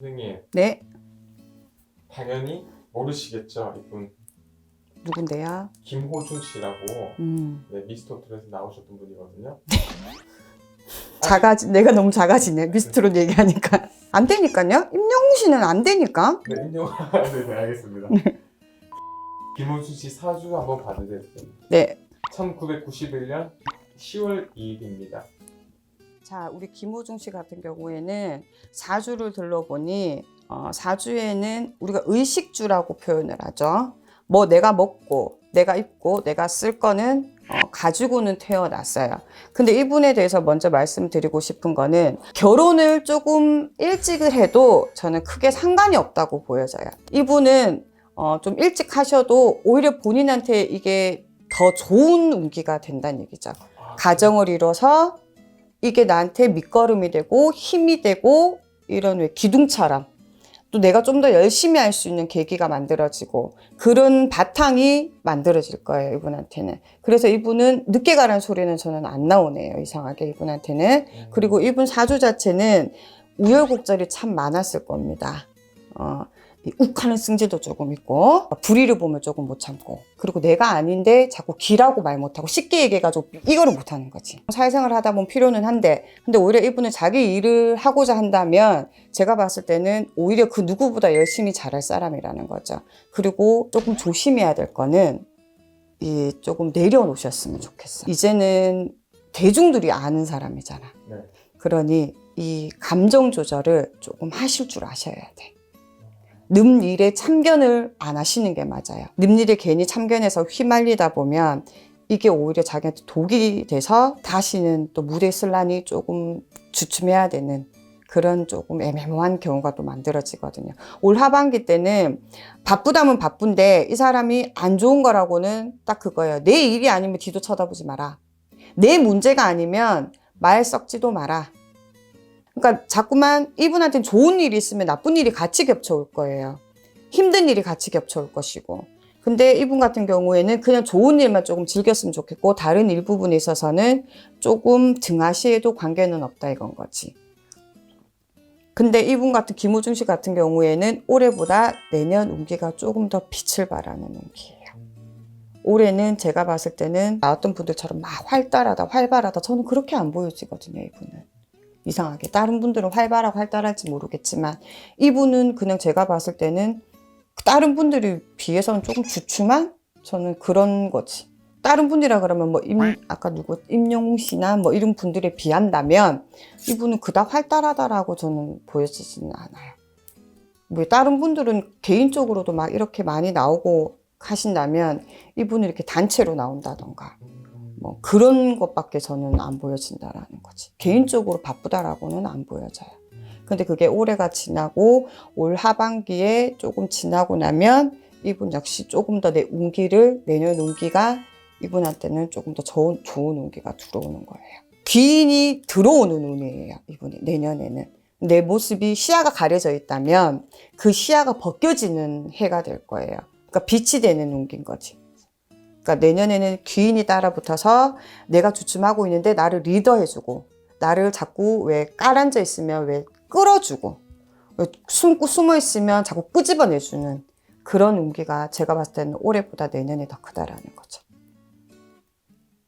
선생님 네, 당연히 모르시겠죠 이분 누군데요? 김호중 씨라고 음, 네, 미스터 트롯에 나오셨던 분이거든요. 작아지, 내가 너무 작아지네. 미스트로 얘기하니까. 안 되니까요? 임영웅 씨는 안 되니까. 네, 인정. 네, 네, 알겠습니다. 김호중 씨 사주 한번 봐드릴게요. 네. 1991년 10월 2일입니다. 자, 우리 김호중 씨 같은 경우에는 사주를 들러보니, 어, 사주에는 우리가 의식주라고 표현을 하죠. 뭐 내가 먹고, 내가 입고, 내가 쓸 거는 어, 가지고는 태어났어요. 근데 이분에 대해서 먼저 말씀드리고 싶은 거는 결혼을 조금 일찍을 해도 저는 크게 상관이 없다고 보여져요. 이분은 어, 좀 일찍 하셔도 오히려 본인한테 이게 더 좋은 운기가 된다는 얘기죠. 아, 가정을 이뤄서 이게 나한테 밑거름이 되고 힘이 되고 이런 왜 기둥처럼 또 내가 좀 더 열심히 할 수 있는 계기가 만들어지고 그런 바탕이 만들어질 거예요 이분한테는 그래서 이분은 늦게 가라는 소리는 저는 안 나오네요 이상하게 이분한테는 음, 그리고 이분 사주 자체는 우여곡절이 참 많았을 겁니다. 어, 이 욱하는 승질도 조금 있고 불의를 보면 조금 못 참고 그리고 내가 아닌데 자꾸 기라고 말 못하고 쉽게 얘기해가지고 이거를 못하는 거지 사회생활 하다 보면 필요는 한데 근데 오히려 이분은 자기 일을 하고자 한다면 제가 봤을 때는 오히려 그 누구보다 열심히 잘할 사람이라는 거죠 그리고 조금 조심해야 될 거는 이 조금 내려놓으셨으면 좋겠어 이제는 대중들이 아는 사람이잖아 네. 그러니 이 감정 조절을 조금 하실 줄 아셔야 돼. 늠일에 참견을 안 하시는 게 맞아요. 늠일에 괜히 참견해서 휘말리다 보면 이게 오히려 자기한테 독이 돼서 다시는 또 무대 쓸라니 조금 주춤해야 되는 그런 조금 애매모한 경우가 또 만들어지거든요. 올 하반기 때는 바쁘다면 바쁜데 이 사람이 안 좋은 거라고는 딱 그거예요. 내 일이 아니면 뒤도 쳐다보지 마라. 내 문제가 아니면 말 썩지도 마라. 그러니까 자꾸만 이분한테는 좋은 일이 있으면 나쁜 일이 같이 겹쳐올 거예요. 힘든 일이 같이 겹쳐올 것이고. 근데 이분 같은 경우에는 그냥 좋은 일만 조금 즐겼으면 좋겠고 다른 일부분에 있어서는 조금 등하시에도 관계는 없다 이건 거지. 근데 이분 같은 김우중 씨 같은 경우에는 올해보다 내년 운기가 조금 더 빛을 발하는 운기예요. 올해는 제가 봤을 때는 나왔던 분들처럼 막 활달하다, 활발하다. 저는 그렇게 안 보여지거든요, 이분은. 이상하게. 다른 분들은 활발하고 활달할지 모르겠지만, 이분은 그냥 제가 봤을 때는 다른 분들에 비해서는 조금 주춤한? 저는 그런 거지. 다른 분이라 그러면 뭐, 임, 아까 누구, 임영웅 씨나 뭐 이런 분들에 비한다면, 이분은 그닥 활달하다라고 저는 보여지지는 않아요. 뭐 다른 분들은 개인적으로도 막 이렇게 많이 나오고 하신다면 이분은 이렇게 단체로 나온다던가 뭐 그런 것밖에 저는 안 보여진다라는 거지. 개인적으로 바쁘다라고는 안 보여져요. 근데 그게 올해가 지나고 올 하반기에 조금 지나고 나면 이분 역시 조금 더 내 운기를 내년 운기가 이분한테는 조금 더 좋은, 좋은 운기가 들어오는 거예요. 귀인이 들어오는 운이에요. 이분이 내년에는. 내 모습이 시야가 가려져 있다면 그 시야가 벗겨지는 해가 될 거예요. 그러니까 빛이 되는 운기인 거지. 그러니까 내년에는 귀인이 따라붙어서 내가 주춤하고 있는데 나를 리더해주고 나를 자꾸 왜 깔아앉아 있으면 왜 끌어주고 왜 숨고 숨어 있으면 자꾸 끄집어내주는 그런 운기가 제가 봤을 때는 올해보다 내년에 더 크다라는 거죠.